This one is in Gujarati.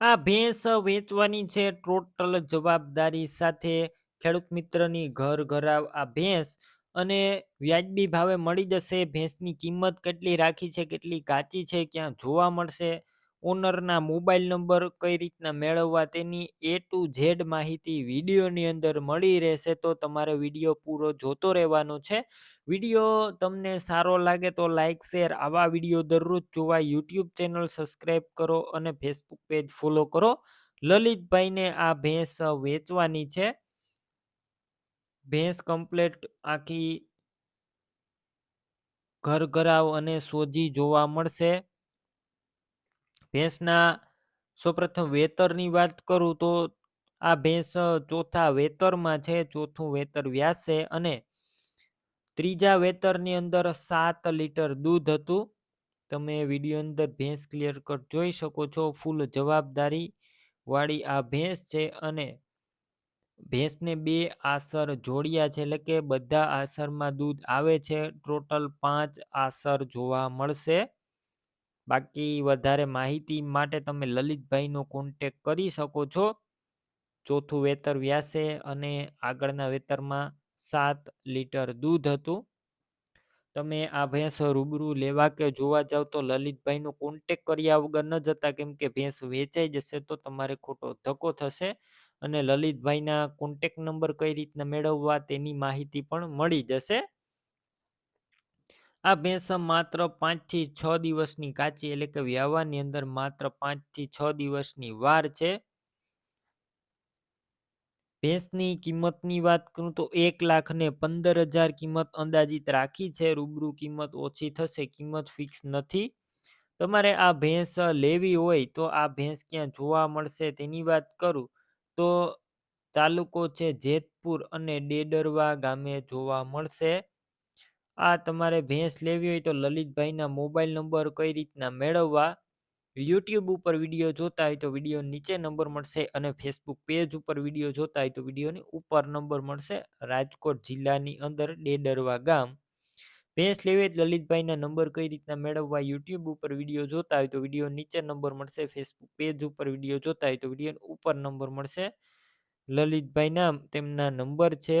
આ ભેંસ વેચવાની છે ટોટલ જવાબદારી સાથે ખેડૂત મિત્રની ઘર ઘરાવ આ ભેંસ અને વ્યાજબી ભાવે મળી જશે. ભેંસની કિંમત કેટલી રાખી છે, કેટલી કાચી છે, ક્યાં જોવા મળશે? ઓનરના મોબાઈલ નંબર કઈ રીતના મેળવવા તેની એ ટુ ઝેડ માહિતી વિડીયોની અંદર મળી રહેશે તો તમારે વીડિયો પૂરો જોતો રહેવાનો છે. વીડિયો તમને સારો લાગે તો લાઇક શેર આવા વીડિયો દરરોજ જોવા યુટ્યુબ ચેનલ સબસ્ક્રાઈબ કરો અને ફેસબુક પેજ ફોલો કરો. લલિતભાઈને આ ભેંસ વેચવાની છે. ભેંસ કમ્પ્લેટ આખી ઘર ઘરાવ અને સોજી જોવા મળશે. ભેંસના સૌપ્રથમ વેતરની વાત કરું તો આ ભેંસ ચોથા વેતરમાં છે, ચોથું વેતર વ્યાસે અને ત્રીજા વેતરની અંદર સાત લીટર દૂધ હતું. તમે વીડિયો અંદર ભેંસ ક્લિયર કટ જોઈ શકો છો. ફૂલ જવાબદારી વાળી આ ભેંસ છે અને ભેંસને બે આસર જોડ્યા છે. એટલે કે બધા આસરમાં દૂધ આવે છે. ટોટલ પાંચ આસર જોવા મળશે. બાકી વધારે માહિતી માટે તમે લલિતભાઈનો કોન્ટેક કરી શકો છો. ચોથું વેતર વ્યાસે અને આગળના વેતરમાં સાત લીટર દૂધ હતું. તમે આ ભેંસ રૂબરૂ લેવા કે જોવા જાવ તો લલિતભાઈનો કોન્ટેક કર્યા વગર ન જતા, કેમ કે ભેંસ વેચાઈ જશે તો તમારે ખોટો ધક્કો થશે અને લલિતભાઈના કોન્ટેક નંબર કઈ રીતના મેળવવા તેની માહિતી પણ મળી જશે. આ ભેંસ માત્ર પાંચથી છ દિવસની કાચી એટલે કે વ્યાવાની અંદર માત્ર પાંચથી છ દિવસની વાર છે. ભેંસની કિંમતની વાત કરું તો એક લાખ ને પંદર હજાર કિંમત અંદાજિત રાખી છે. રૂબરૂ કિંમત ઓછી થશે, કિંમત ફિક્સ નથી. તમારે આ ભેંસ લેવી હોય તો આ ભેંસ ક્યાં જોવા મળશે તેની વાત કરું તો તાલુકો છે જેતપુર અને ડેડરવા ગામે જોવા મળશે. આ તમારે ભેંસ લેવી હોય તો લલિતભાઈના મોબાઈલ નંબર કઈ રીતના મેળવવા? યુટ્યુબ ઉપર વીડિયો જોતા હોય તો વીડિયો નીચે નંબર મળશે અને ફેસબુક પેજ ઉપર વીડિયો જોતા હોય તો વિડીયોની ઉપર નંબર મળશે. રાજકોટ જિલ્લાની અંદર ડેડરવા ગામ. ભેંસ લેવી લલિતભાઈના નંબર કઈ રીતના મેળવવા? યુટ્યુબ ઉપર વીડિયો જોતા હોય તો વીડિયો નીચે નંબર મળશે. ફેસબુક પેજ ઉપર વીડિયો જોતા હોય તો વીડિયો ઉપર નંબર મળશે. લલિતભાઈના તેમના નંબર છે